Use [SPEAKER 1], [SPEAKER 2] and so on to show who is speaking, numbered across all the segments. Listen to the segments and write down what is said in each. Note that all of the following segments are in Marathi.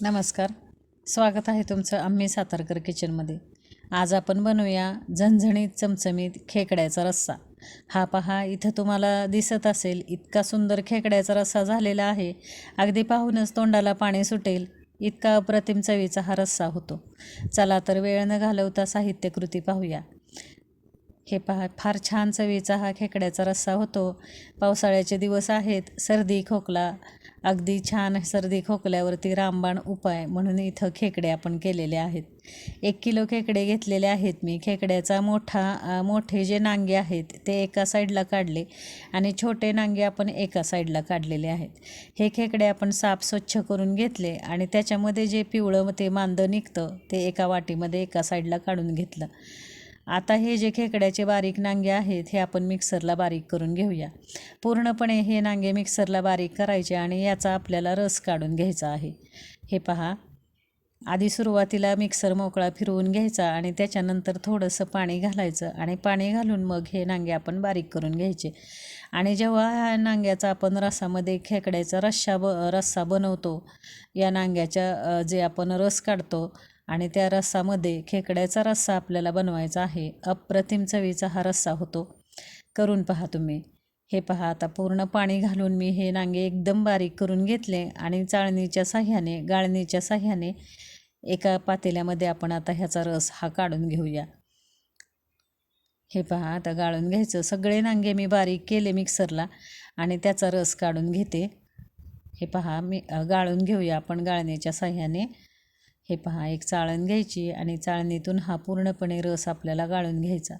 [SPEAKER 1] नमस्कार. स्वागत आहे तुमचं आम्ही सातारकर किचनमध्ये आज आपण बनवूया झणझणीत चमचमीत खेकड्याचा रस्सा. हा पहा इथं तुम्हाला दिसत असेल इतका सुंदर खेकड्याचा रस्सा झालेला आहे. अगदी पाहूनच तोंडाला पाणी सुटेल. इतका अप्रतिम चवीचा हा रस्सा होतो. चला तर वेळ न घालवता साहित्यकृती पाहूया. हे पहा फार छान चवीचा हा खेकड्याचा रस्सा होतो. पावसाळ्याचे दिवस आहेत सर्दी खोकला अगदी छान सर्दी खोकल्यावरती रामबाण उपाय म्हणून इथं खेकडे आपण केलेले आहेत. एक किलो खेकडे घेतलेले आहेत मी. खेकड्याचा मोठा मोठे जे नांगे आहेत ते एका साईडला काढले आणि छोटे नांगे आपण एका साईडला काढलेले आहेत. हे खेकडे आपण साफ स्वच्छ करून घेतले आणि त्याच्यामध्ये जे पिवळं ते मांदं निघतं ते एका वाटीमध्ये एका साईडला काढून घेतलं. आता हे जे खेकड्याचे बारीक नांगे आहेत हे आपण मिक्सरला बारीक करून घेऊया. पूर्णपणे हे नांगे मिक्सरला बारीक करायचे आणि याचा आपल्याला रस काढून घ्यायचा आहे. हे पहा. आधी सुरुवातीला मिक्सर मोकळा फिरवून घ्यायचा आणि त्याच्यानंतर थोडंसं पाणी घालायचं आणि पाणी घालून मग हे नांगे आपण बारीक करून घ्यायचे. आणि जेव्हा ह्या नांग्याचा आपण रसामध्ये खेकड्याचा रस्सा ब रस्सा बनवतो या नांग्याच्या जे आपण रस काढतो आणि त्या रस्सामध्ये खेकड्याचा रस्सा आपल्याला बनवायचा आहे. अप्रतिम चवीचा हा रस्सा होतो. करून पहा तुम्ही. हे पहा आता पूर्ण पाणी घालून मी हे नांगे एकदम बारीक करून घेतले आणि चाळणीच्या साह्याने गाळणीच्या साह्याने एका पातेल्यामध्ये आपण आता ह्याचा रस हा काढून घेऊया. हे पहा आता गाळून घ्यायचं. सगळे नांगे मी बारीक केले मिक्सरला आणि त्याचा रस काढून घेते. हे पहा मी गाळून घेऊया आपण गाळणीच्या साह्याने. हे पहा एक चाळण घ्यायची आणि चाळणीतून हा पूर्णपणे रस आपल्याला गाळून घ्यायचा.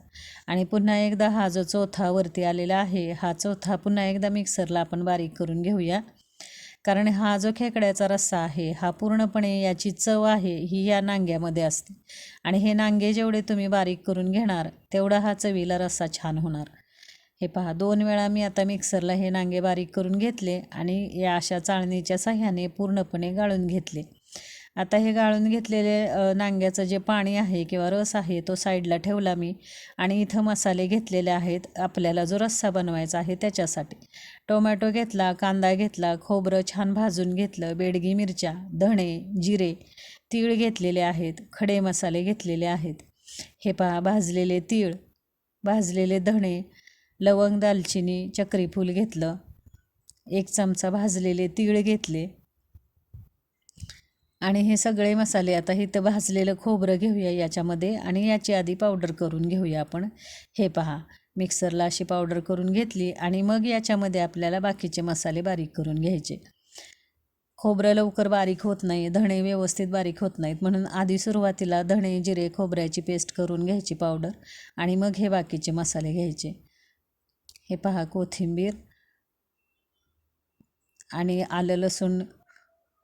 [SPEAKER 1] आणि पुन्हा एकदा हा जो चौथा वरती आलेला आहे हा चौथा पुन्हा एकदा मिक्सरला आपण बारीक करून घेऊया. कारण हा जो खेकड्याचा रस्सा आहे हा पूर्णपणे याची चव आहे ही या नांग्यामध्ये असते. आणि हे नांगे जेवढे तुम्ही बारीक करून घेणार तेवढा हा चवीला रस्सा छान होणार. हे पहा दोन वेळा मी आता मिक्सरला हे नांगे बारीक करून घेतले आणि या अशा चाळणीच्या साह्याने पूर्णपणे गाळून घेतले. आता हे गाळून घेतलेले नांग्याचं जे पाणी आहे किंवा रस आहे तो साईडला ठेवला मी आणि इथं मसाले घेतलेले आहेत. आपल्याला जो रस्सा बनवायचा आहे त्याच्यासाठी. टोमॅटो घेतला कांदा घेतला खोबरं छान भाजून घेतलं बेडगी मिरच्या धणे जिरे तीळ घेतलेले आहेत खडे मसाले घेतलेले आहेत. हे पहा भाजलेले तीळ भाजलेले धणे लवंग दालचिनी चक्रीफूल घेतलं. एक चमचा भाजलेले तीळ घेतले. आणि हे सगळे मसाले आता इथं भाजलेलं खोबरं घेऊया याच्यामध्ये आणि याची आधी पावडर करून घेऊया आपण. हे पहा मिक्सरला अशी पावडर करून घेतली आणि मग याच्यामध्ये आपल्याला बाकीचे मसाले बारीक करून घ्यायचे. खोबरं लवकर बारीक होत नाही धणे व्यवस्थित बारीक होत नाहीत म्हणून आधी सुरुवातीला धणे जिरे खोबऱ्याची पेस्ट करून घ्यायची पावडर आणि मग हे बाकीचे मसाले घ्यायचे. हे पहा कोथिंबीर आणि आलं लसूण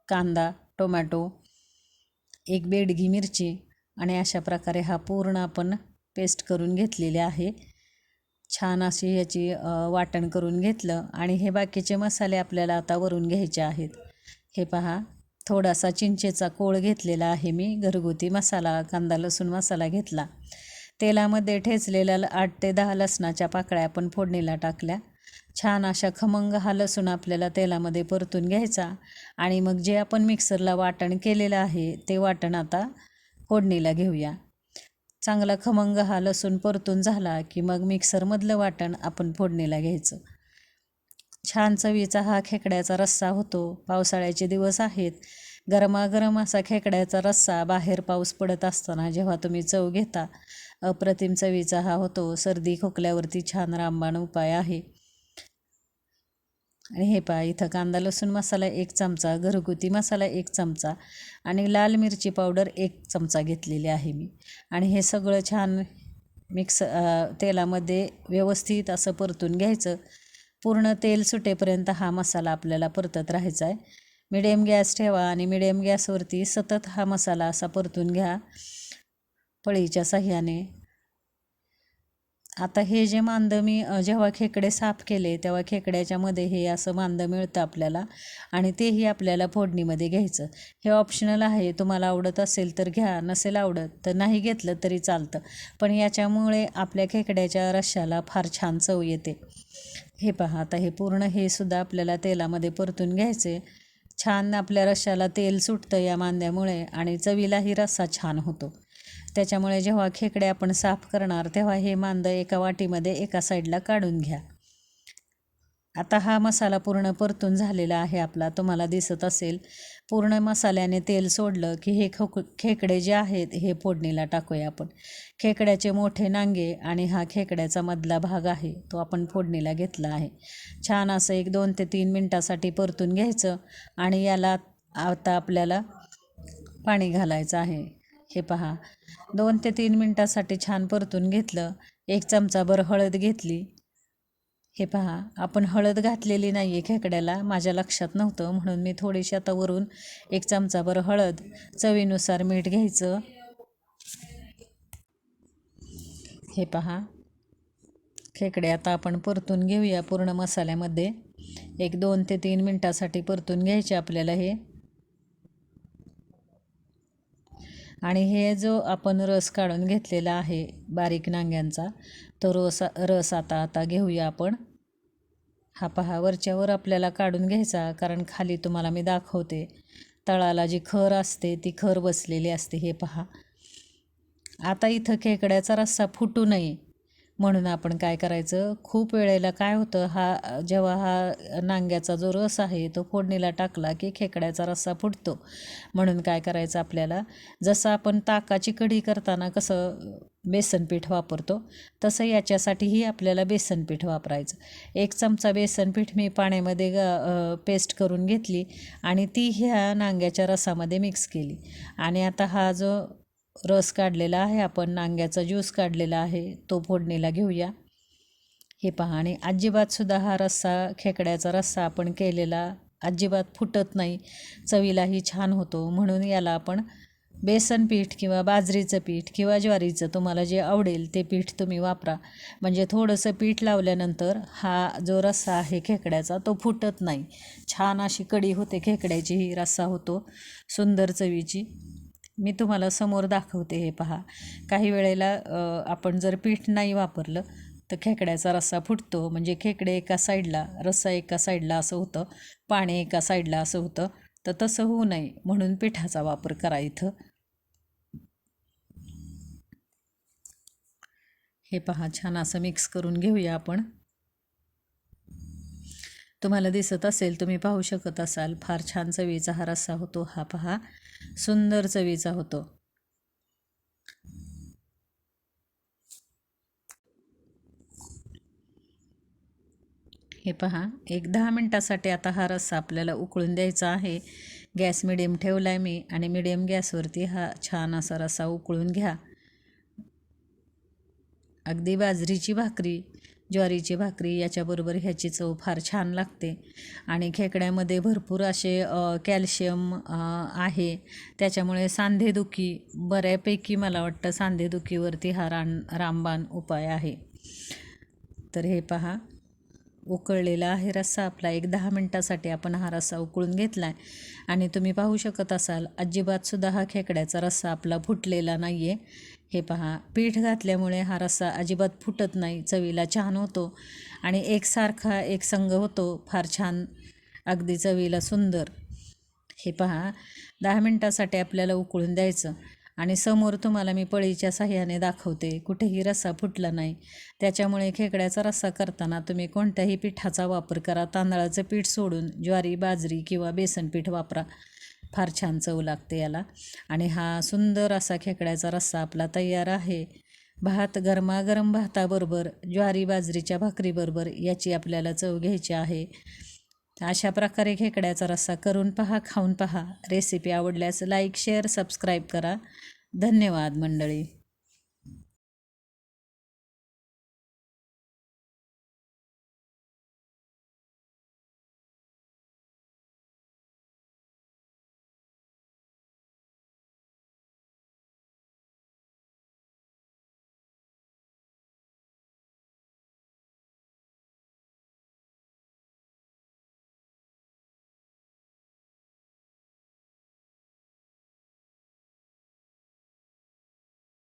[SPEAKER 1] कांदा टोमॅटो एक बेडगी मिरची आणि अशा प्रकारे हा पूर्ण आपण पेस्ट करून घेतलेली आहे. छान अशी याची वाटण करून घेतलं आणि हे बाकीचे मसाले आपल्याला आता वरून घ्यायचे आहेत. हे पहा थोडासा चिंचेचा कोळ घेतलेला आहे मी घरगुती मसाला कांदा लसूण मसाला घेतला. तेलामध्ये ठेचलेल्या ल- आठ ते दहा लसणाच्या पाकळ्या आपण फोडणीला टाकल्या. छान अशा खमंग हा लसूण आपल्याला तेलामध्ये परतून घ्यायचा. आणि मग जे आपण मिक्सरला वाटण केलेलं आहे ते वाटण आता फोडणीला घेऊया. चांगला खमंग हा लसूण परतून झाला की मग मिक्सरमधलं वाटण आपण फोडणीला घ्यायचं. छान चवीचा हा खेकड्याचा रस्सा होतो. पावसाळ्याचे दिवस आहेत. गरमागरम असा खेकड्याचा रस्सा बाहेर पाऊस पडत असताना जेव्हा तुम्ही चव घेता अप्रतिम चवीचा हा होतो. सर्दी खोकल्यावरती छान रामबाण उपाय आहे. आणि हे पहा इथं कांदा लसूण मसाला एक चमचा घरगुती मसाला एक चमचा आणि लाल मिरची पावडर एक चमचा घेतलेली आहे मी. आणि हे सगळं छान मिक्स तेलामध्ये व्यवस्थित असं परतून घ्यायचं. पूर्ण तेल सुटेपर्यंत हा मसाला आपल्याला परतत राहायचा आहे. मिडियम गॅस ठेवा आणि मिडियम गॅसवरती सतत हा मसाला असा परतून घ्या. पळीच्या साह्याने आता हे जे मांदं मी जेव्हा खेकडे साफ केले तेव्हा खेकड्याच्या मध्ये हे असं मांदं मिळतं आपल्याला आणि तेही आपल्याला फोडणीमध्ये घ्यायचं. हे ऑप्शनल आहे तुम्हाला आवडत असेल तर घ्या नसेल आवडत तर नाही घेतलं तरी चालतं. पण याच्यामुळे आपल्या खेकड्याच्या रश्शाला फार छान चव येते. हे पहा आता हे पूर्ण हे सुद्धा आपल्याला तेलामध्ये परतून घ्यायचे. छान आपल्या रश्शाला तेल सुटतं या मांद्यामुळे आणि चवीलाही रस्सा छान होतो. त्याच्यामुळे जेव्हा खेकडे आपण साफ करणार तेव्हा हे मांदं एका वाटीमध्ये एका साईडला काढून घ्या. आता हा मसाला पूर्ण परतून झालेला आहे आपला. तुम्हाला दिसत असेल पूर्ण मसाल्याने तेल सोडलं की हे खोक खेकडे जे आहेत हे फोडणीला टाकूया आपण. खेकड्याचे मोठे नांगे आणि हा खेकड्याचा मधला भाग आहे तो आपण फोडणीला घेतला आहे. छान असं एक दोन ते तीन मिनटासाठी परतून घ्यायचं आणि याला आता आपल्याला पाणी घालायचं आहे. हे पहा. दोन ते तीन मिनटासाठी छान परतून घेतलं. एक चमचाभर हळद घेतली. हे पहा आपण हळद घातलेली नाही आहे खेकड्याला माझ्या लक्षात नव्हतं म्हणून मी थोडीशी आता वरून एक चमचाभर हळद चवीनुसार मीठ घ्यायचं. हे पहा. खेकडे आता आपण परतून घेऊया पूर्ण मसाल्यामध्ये. एक दोन ते तीन मिनटासाठी परतून घ्यायचे आपल्याला हे. आणि हे जो आपण रस काढून घेतलेला आहे बारीक नांग्यांचा तो रस रस आता आता घेऊया आपण. हा पहा वरच्यावर आपल्याला काढून घ्यायचा कारण खाली तुम्हाला मी दाखवते. तळाला जी खर असते ती खर बसलेली असते हे पहा. आता इथं खेकड्याचा रस्सा फुटू नये. म्हणून आपण काय करायचं? खूप वेळेला काय होतं हा जेव्हा हा नांग्याचा जो रस आहे तो फोडणीला टाकला की खेकड्याचा रस्सा फुटतो. म्हणून काय करायचं आपल्याला? जसं आपण ताकाची कढी करताना कसं बेसनपीठ वापरतो तसं याच्यासाठीही आपल्याला बेसनपीठ वापरायचं. एक चमचा बेसनपीठ मी पाण्यामध्ये ग पेस्ट करून घेतली आणि ती ह्या नांग्याच्या रसामध्ये मिक्स केली. आणि आता हा जो रस काढलेला आहे आपण नांग्याचा ज्यूस काढलेला आहे तो फोडणीला घेऊया. हे पहा आणि अजिबातसुद्धा हा रस्सा खेकड्याचा रस्सा आपण केलेला अजिबात फुटत नाही. चवीलाही छान होतो. म्हणून याला आपण बेसन पीठ किंवा बाजरीचं पीठ किंवा ज्वारीचं तुम्हाला जे आवडेल ते पीठ तुम्ही वापरा. म्हणजे थोडंसं पीठ लावल्यानंतर हा जो रस्सा आहे खेकड्याचा तो फुटत नाही. छान अशी कडी होते खेकड्याची ही रस्सा होतो. सुंदर चवीची. मी तुम्हाला समोर दाखवते हे पहा. काही वेळेला आपण जर पीठ नाही वापरलं तर खेकड्याचा रस्सा फुटतो. म्हणजे खेकडे एका साईडला रस्सा एका साईडला असं होतं. पाणी एका साईडला असं होतं. तर तसं होऊ नये म्हणून पिठाचा वापर करा इथं. हे पहा छान असं मिक्स करून घेऊया आपण. तुम्हाला दिसत असेल तुम्ही पाहू शकत असाल फार छान चवीचा हा रस्सा होतो. हा पहा. सुंदर चवीचा होतो. हे पहा एक दहा मिनटासाठी आता हा रस्सा आपल्याला उकळून द्यायचा आहे. गॅस मिडियम ठेवला आहे मी आणि मिडियम गॅसवरती हा छान असा रस्सा उकळून घ्या. अगदी बाजरीची भाकरी ज्वारीची भाकरी याच्याबरोबर ह्याची चव फार छान लागते. आणि खेकड्यामध्ये भरपूर असे कॅल्शियम आहे. त्याच्यामुळे सांधेदुखी बऱ्यापैकी मला वाटतं सांधेदुखीवरती हा रान रामबाण उपाय आहे. तर हे पहा. उकळलेला आहे रस्सा आपला. एक दहा मिनटासाठी आपण हा रस्सा उकळून घेतला आहे आणि तुम्ही पाहू शकत असाल अजिबातसुद्धा हा खेकड्याचा रस्सा आपला फुटलेला नाही आहे हे पहा पीठ घातल्यामुळे हा रस्सा अजिबात फुटत नाही चवीला छान होतो आणि एकसारखा एक संघ होतो फार छान अगदी चवीला सुंदर. हे पहा दहा मिनटासाठी आपल्याला उकळून द्यायचं आणि समोर तुम्हाला मी पळीच्या साह्याने दाखवते कुठेही रस्सा फुटला नाही. त्याच्यामुळे खेकड्याचा रस्सा करताना तुम्ही कोणत्याही पिठाचा वापर करा तांदळाचं पीठ सोडून ज्वारी बाजरी किंवा बेसन पीठ वापरा. फार छान चव लागते याला. आणि हा सुंदर असा खेकड्याचा रस्सा आपला तयार आहे. भात गरमागरम भाताबरोबर ज्वारी बाजरीच्या भाकरीबरोबर याची आपल्याला चव घ्यायची आहे. अशा प्रकारे खेकड्याचा रस्सा करून पहा खाऊन पहा. रेसिपी आवडल्यास लाईक शेअर सबस्क्राईब करा. धन्यवाद मंडळी.